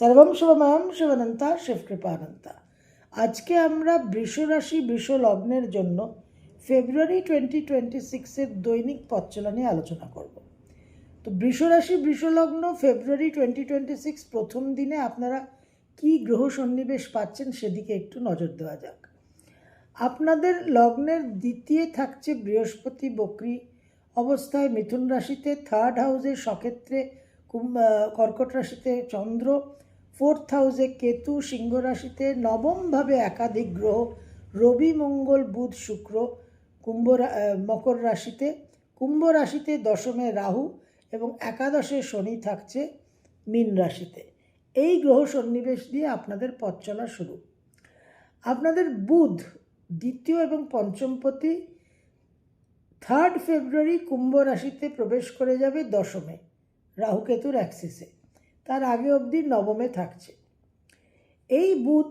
সর্বম শুভময়ম শিবনন্তা শিবকৃপানন্তা। আজকে আমরা বৃষ রাশি বৃষ লগ্নের জন্য ফেব্রুয়ারি টোয়েন্টি টোয়েন্টি সিক্সের দৈনিক পথচলা নিয়ে আলোচনা করব। তো বৃষ রাশি বৃষ লগ্ন ফেব্রুয়ারি টোয়েন্টি টোয়েন্টি সিক্স প্রথম দিনে আপনারা কি গ্রহ সন্নিবেশ পাচ্ছেন সেদিকে একটু নজর দেওয়া যাক। আপনাদের লগ্নের দ্বিতীয় থাকছে বৃহস্পতি, বকরি অবস্থায় মিথুন রাশিতে থার্ড হাউসে সক্ষেত্রে কর্কট রাশিতে চন্দ্র ফোর্থ হাউসে কেতু সিংহ রাশিতে নবমভাবে একাধিক গ্রহ, রবি, মঙ্গল, বুধ, শুক্র, কুম্ভ মকর রাশিতে, কুম্ভ রাশিতে দশমে রাহু এবং একাদশে শনি থাকছে মীন রাশিতে। এই গ্রহ সন্নিবেশ দিয়ে আপনাদের পথ চলা শুরু। আপনাদের বুধ দ্বিতীয় এবং পঞ্চমপতি থার্ড ফেব্রুয়ারি কুম্ভ রাশিতে প্রবেশ করে যাবে দশমে রাহুকেতুর অ্যাক্সিসে। তার আগে অবধি নবমে থাকছে। এই বুধ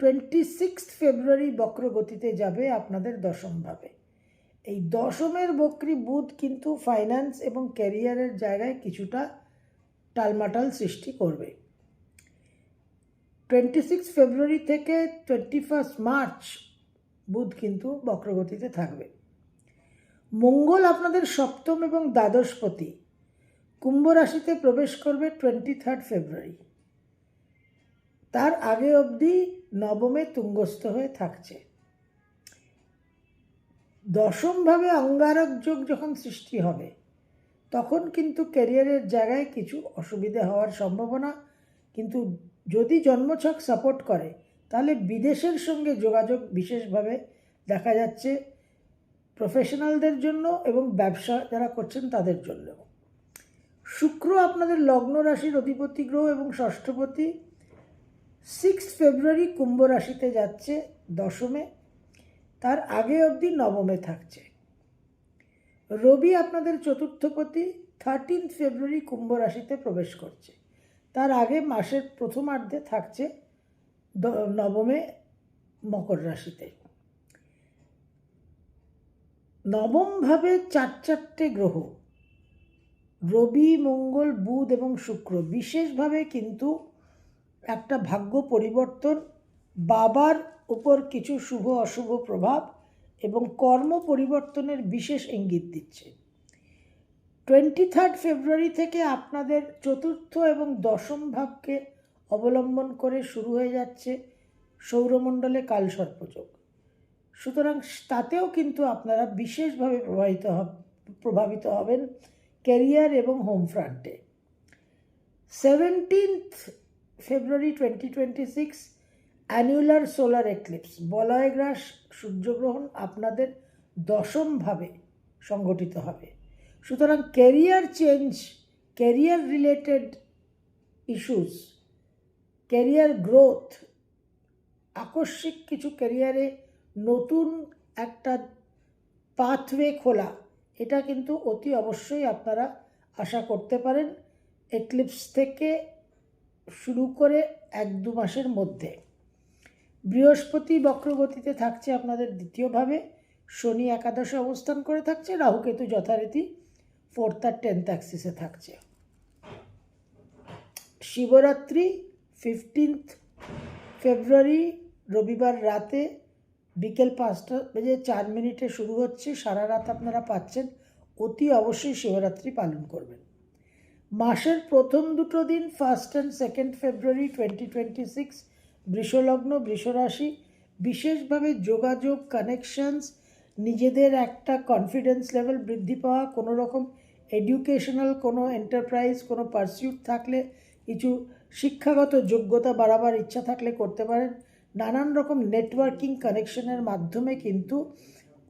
টোয়েন্টি সিক্স ফেব্রুয়ারি বক্রগতিতে যাবে আপনাদের দশমভাবে এই দশমের বক্রি বুধ কিন্তু ফাইন্যান্স এবং ক্যারিয়ারের জায়গায় কিছুটা টালমাটাল সৃষ্টি করবে। টোয়েন্টি সিক্স ফেব্রুয়ারি থেকে টোয়েন্টি ফার্স্ট মার্চ বুধ কিন্তু বক্রগতিতে থাকবে। মঙ্গল আপনাদের সপ্তম এবং দ্বাদশপতি কুম্ভ রাশিতে প্রবেশ করবে টোয়েন্টি থার্ড ফেব্রুয়ারি তার আগে অবধি নবমে তুঙ্গস্থ হয়ে থাকছে। দশমভাবে অঙ্গারক যোগ যখন সৃষ্টি হবে, তখন কিন্তু ক্যারিয়ারের জায়গায় কিছু অসুবিধা হওয়ার সম্ভাবনা, কিন্তু যদি জন্মছক সাপোর্ট করে, তাহলে বিদেশের সঙ্গে যোগাযোগ বিশেষভাবে দেখা যাচ্ছে প্রফেশনালদের জন্য এবং ব্যবসা যারা করছেন তাদের জন্য। শুক্র আপনাদের লগ্ন রাশির অধিপতি গ্রহ এবং ষষ্ঠপতি সিক্স ফেব্রুয়ারি কুম্ভ রাশিতে যাচ্ছে দশমে। তার আগে অবধি নবমে থাকছে। রবি আপনাদের চতুর্থপতি থার্টিন ফেব্রুয়ারি কুম্ভ রাশিতে প্রবেশ করছে। তার আগে মাসের প্রথমার্ধে থাকছে নবমে মকর রাশিতে। নবমভাবে চার চারটে গ্রহ। রবি, মঙ্গল, বুধ এবং শুক্র। বিশেষভাবে কিন্তু একটা ভাগ্য পরিবর্তন, বাবার উপর কিছু শুভ, অশুভ প্রভাব এবং কর্ম পরিবর্তনের বিশেষ ইঙ্গিত দিচ্ছে। টোয়েন্টি থার্ড ফেব্রুয়ারি থেকে আপনাদের চতুর্থ এবং দশম ভাবকে অবলম্বন করে শুরু হয়ে যাচ্ছে সৌরমণ্ডলে কালসর্পযোগ সুতরাং তাতেও কিন্তু আপনারা বিশেষভাবে প্রভাবিত প্রভাবিত হবেন। ক্যারিয়ার এবং হোম ফ্রন্টে। Seventeenth February twenty twenty six solar eclipse বলয়গ্রাস সূর্যগ্রহণ আপনাদের দশমভাবে সংগঠিত হবে। সুতরাং career change, career related issues, career growth, আকস্মিক কিছু ক্যারিয়ারে নতুন একটা পাথওয়ে খোলা এটা কিন্তু অতি অবশ্যই আপনারা আশা করতে পারেন এক্লিপস থেকে শুরু করে এক দু মাসের মধ্যে। বৃহস্পতি বক্রগতিতে থাকছে আপনাদের দ্বিতীয়ভাবে, শনি একাদশে অবস্থান করে থাকছে, রাহুকেতু যথারীতি ফোর্থ আর টেন্থ অ্যাক্সিসে থাকছে। শিবরাত্রি ফিফটিন্থ ফেব্রুয়ারি রবিবার রাতে বিকেল পাঁচটা বেজে চার মিনিটে শুরু হচ্ছে। সারা রাত আপনারা পাচ্ছেন। অতি অবশ্যই শিবরাত্রি পালন করবেন। মাসের প্রথম দুটো দিন first and second February twenty twenty six বৃষলগ্ন, বৃষরাশি, বিশেষভাবে যোগাযোগ কানেকশনস নিজেদের একটা কনফিডেন্স লেভেল বৃদ্ধি পাওয়া, কোনো রকম এডুকেশনাল কোনো এন্টারপ্রাইজ কোনো পারসিউট থাকলে কিছু শিক্ষাগত যোগ্যতা বাড়াবার ইচ্ছা থাকলে করতে পারেন। নানান রকম নেটওয়ার্কিং কানেকশনের মাধ্যমে কিন্তু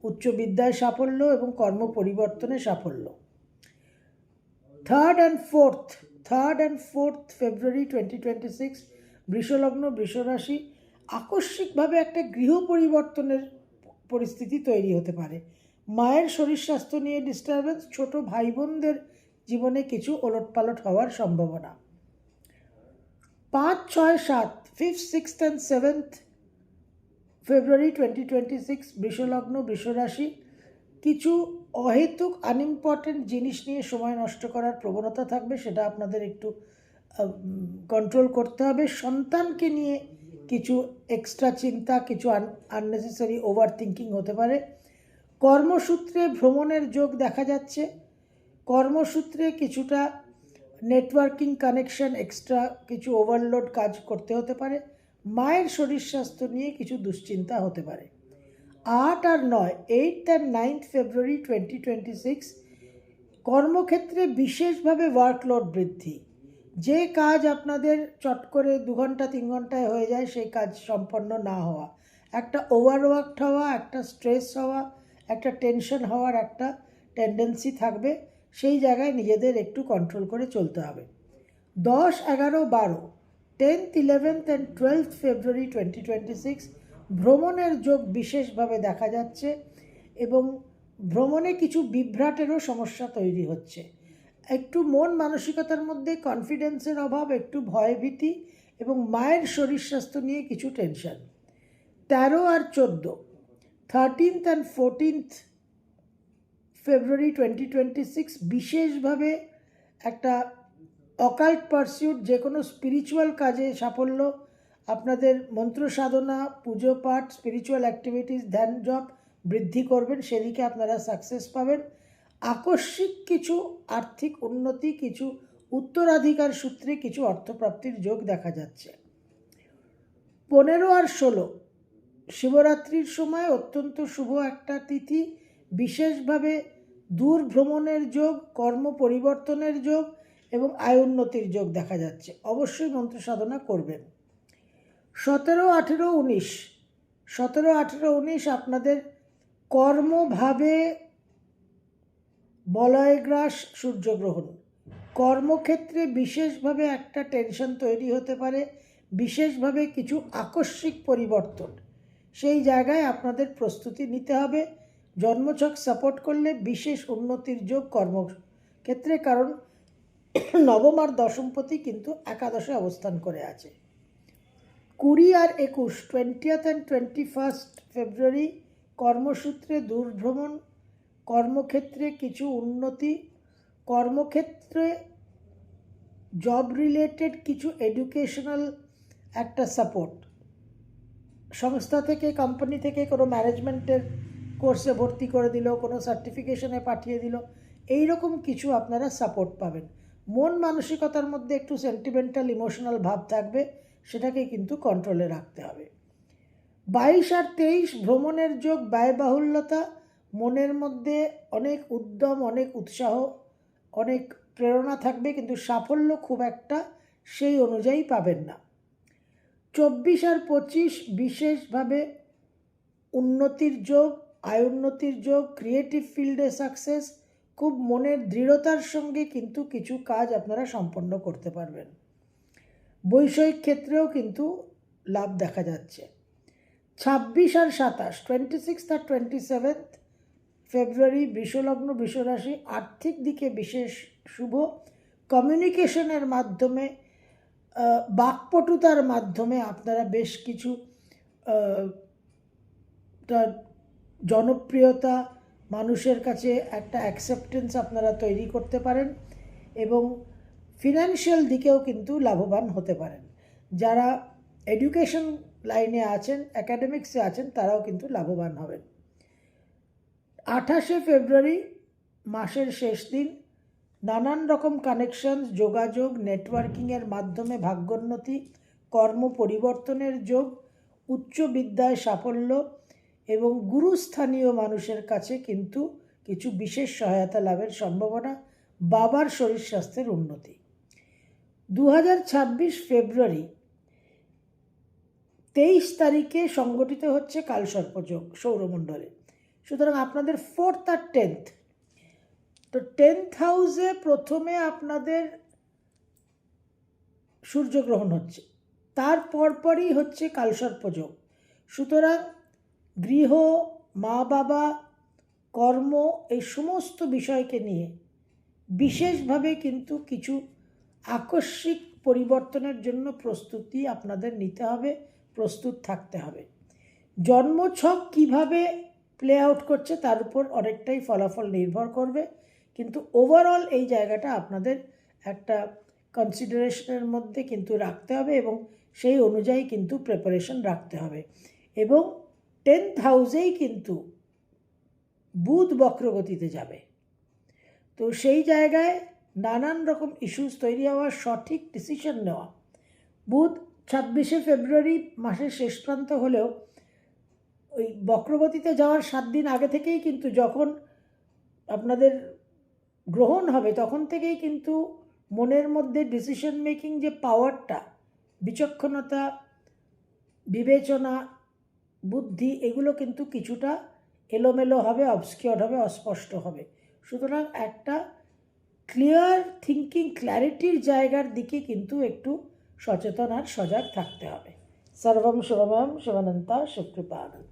উচ্চ বিদ্যায় সাফল্য এবং কর্ম পরিবর্তনে সাফল্য। Third and fourth third and fourth February twenty twenty six বৃষলগ্ন বৃষরাশি আকস্মিকভাবে একটা গৃহ পরিবর্তনের পরিস্থিতি তৈরি হতে পারে। মায়ের শরীর স্বাস্থ্য নিয়ে ডিস্টারবেন্স ছোট ভাই বোনদের জীবনে কিছু ওলটপালট হওয়ার সম্ভাবনা। পাঁচ, ছয়, সাত fifth sixth and seventh February twenty twenty six বৃষলগ্ন, বৃষরাশি, কিছু অহেতুক আনইম্পর্টেন্ট জিনিস নিয়ে সময় নষ্ট করার প্রবণতা থাকবে, সেটা আপনাদের একটু কন্ট্রোল করতে হবে। সন্তানকে নিয়ে কিছু এক্সট্রা চিন্তা, কিছু আননেসেসারি ওভার থিঙ্কিং হতে পারে। কর্মসূত্রে ভ্রমণের যোগ দেখা যাচ্ছে। কর্মসূত্রে কিছুটা নেটওয়ার্কিং কানেকশন এক্সট্রা কিছু ওভারলোড কাজ করতে হতে পারে, মায়ের শরীর স্বাস্থ্য নিয়ে কিছু দুশ্চিন্তা হতে পারে। আট আর নয় eight and ninth February twenty twenty six কর্মক্ষেত্রে বিশেষভাবে ওয়ার্কলোড বৃদ্ধি। যে কাজ আপনাদের চট করে দু ঘণ্টা, তিন ঘন্টায় হয়ে যায়, সেই কাজ সম্পন্ন না হওয়া। একটা ওভারওয়ার্কড হওয়া, একটা স্ট্রেস হওয়া, একটা টেনশন হওয়ার একটা টেন্ডেন্সি থাকবে। সেই জায়গায় নিজেদের একটু কন্ট্রোল করে চলতে হবে। দশ, এগারো, বারো tenth eleventh and twelfth February twenty twenty six ভ্রমণের যোগ বিশেষভাবে দেখা যাচ্ছে এবং ভ্রমণে কিছু বিভ্রাটেরও সমস্যা তৈরি হচ্ছে। একটু মন মানসিকতার মধ্যে কনফিডেন্সের অভাব, একটু ভয়ভীতি এবং মায়ের শরীর স্বাস্থ্য নিয়ে কিছু টেনশন তেরো আর চোদ্দ thirteenth and fourteenth February twenty twenty six বিশেষভাবে একটা অকাল্ট পারসিউট যে কোনো স্পিরিচুয়াল কাজে সাফল্য, আপনাদের মন্ত্র সাধনা, পুজো পাঠ স্পিরিচুয়াল অ্যাক্টিভিটিস ধ্যান জব বৃদ্ধি করবেন, সেদিকে আপনারা সাকসেস পাবেন। আকস্মিক কিছু আর্থিক উন্নতি, কিছু উত্তরাধিকার সূত্রে কিছু অর্থপ্রাপ্তির যোগ দেখা যাচ্ছে। পনেরো আর ষোলো, শিবরাত্রির সময় অত্যন্ত শুভ একটা তিথি, বিশেষভাবে দূর ভ্রমণের যোগ কর্ম পরিবর্তনের যোগ এবং আয় উন্নতির যোগ দেখা যাচ্ছে। অবশ্যই মন্ত্র সাধনা করবেন। সতেরো, আঠেরো, উনিশ। সতেরো, আঠেরো, উনিশ আপনাদের কর্মভাবে বলয়গ্রাস সূর্যগ্রহণ। কর্মক্ষেত্রে বিশেষভাবে একটা টেনশন তৈরি হতে পারে, বিশেষভাবে কিছু আকস্মিক পরিবর্তন। সেই জায়গায় আপনাদের প্রস্তুতি নিতে হবে। জন্মছক সাপোর্ট করলে বিশেষ উন্নতির যোগ কর্মক্ষেত্রে, কারণ নবম আর দশমপতি কিন্তু একাদশে অবস্থান করে আছে। কুড়ি আর একুশ twentieth and twenty first February কর্মসূত্রে দূরভ্রমণ, কর্মক্ষেত্রে কিছু উন্নতি, কর্মক্ষেত্রে জব রিলেটেড কিছু এডুকেশনাল একটা সাপোর্ট সংস্থা থেকে কোম্পানি থেকে কোনো ম্যানেজমেন্টের কোর্সে ভর্তি করে দিল, কোনো সার্টিফিকেশনে পাঠিয়ে দিল। এই রকম কিছু আপনারা সাপোর্ট পাবেন। মন মানসিকতার মধ্যে একটু সেন্টিমেন্টাল ইমোশনাল ভাব থাকবে, সেটাকে কিন্তু কন্ট্রোলে রাখতে হবে। বাইশ আর তেইশ ভ্রমণের যোগ ব্যয়বাহুল্যতা, মনের মধ্যে অনেক উদ্যম, অনেক উৎসাহ, অনেক প্রেরণা থাকবে, কিন্তু সাফল্য খুব একটা সেই অনুযায়ী পাবেন না। চব্বিশ আর পঁচিশ বিশেষভাবে উন্নতির যোগ আয় উন্নতির যোগ ক্রিয়েটিভ ফিল্ডে সাকসেস খুব মনের দৃঢ়তার সঙ্গে কিন্তু কিছু কাজ আপনারা সম্পন্ন করতে পারবেন। বৈষয়িক ক্ষেত্রেও কিন্তু লাভ দেখা যাচ্ছে। ছাব্বিশ আর সাতাশ টোয়েন্টি সিক্স আর টোয়েন্টি সেভেন্থ ফেব্রুয়ারি বিশ্বলগ্ন বৃষরাশি, আর্থিক দিকে বিশেষ শুভ। কমিউনিকেশনের মাধ্যমে বাকপটুতার মাধ্যমে আপনারা বেশ কিছু জনপ্রিয়তা মানুষের কাছে একটা অ্যাকসেপ্টেন্স আপনারা তৈরি করতে পারেন এবং ফিনান্সিয়াল দিকেও কিন্তু লাভবান হতে পারেন। যারা এডুকেশন লাইনে আছেন অ্যাকাডেমিক্সে আছেন, তারাও কিন্তু লাভবান হবেন। আঠাশে ফেব্রুয়ারি মাসের শেষ দিন, নানান রকম কানেকশন যোগাযোগ নেটওয়ার্কিংয়ের মাধ্যমে ভাগ্যোন্নতি, কর্ম পরিবর্তনের যোগ, উচ্চ বিদ্যায় সাফল্য এবং গুরুস্থানীয় মানুষের কাছে কিন্তু কিছু বিশেষ সহায়তা লাভের সম্ভাবনা বাবার শরীর স্বাস্থ্যের উন্নতি। দু হাজার ছাব্বিশ ফেব্রুয়ারি তেইশ তারিখে সংগঠিত হচ্ছে কালসর্পযোগ সৌরমণ্ডলে। সুতরাং আপনাদের ফোর্থ আর টেন্থ তো টেন্থ হাউসে প্রথমে আপনাদের সূর্যগ্রহণ হচ্ছে। তার পরপরই হচ্ছে কালসর্পযোগ সুতরাং গৃহ, মা বাবা, কর্ম এই সমস্ত বিষয়কে নিয়ে বিশেষভাবে কিন্তু কিছু আকস্মিক পরিবর্তনের জন্য প্রস্তুতি আপনাদের নিতে হবে, প্রস্তুত থাকতে হবে। জন্মছক কীভাবে প্লে আউট করছে তার উপর অনেকটাই ফলাফল নির্ভর করবে, কিন্তু ওভারঅল এই জায়গাটা আপনাদের একটা কনসিডারেশনের মধ্যে কিন্তু রাখতে হবে এবং সেই অনুযায়ী কিন্তু প্রিপারেশন রাখতে হবে। এবং টেন্থ হাউসেই কিন্তু বুধ বক্রগতিতে যাবে। তো সেই জায়গায় নানান রকম ইস্যুস তৈরি হওয়া সঠিক ডিসিশন নেওয়া। বুধ ছাব্বিশে ফেব্রুয়ারি মাসের শেষ প্রান্ত হলেও ওই বক্রগতিতে যাওয়ার সাত দিন আগে থেকেই কিন্তু যখন আপনাদের গ্রহণ হবে, তখন থেকেই কিন্তু মনের মধ্যে ডিসিশন মেকিং যে পাওয়ারটা বিচক্ষণতা, বিবেচনা বুদ্ধি, এগুলো কিন্তু কিছুটা এলোমেলো হবে অবস্কিওর হবে, অস্পষ্ট হবে। সুতরাং একটা ক্লিয়ার থিঙ্কিং ক্ল্যারিটির জায়গার দিকে কিন্তু একটু সচেতন আর সজাগ থাকতে হবে। সর্বম শুভম শিবানন্তা শিবকৃপা আনন্দ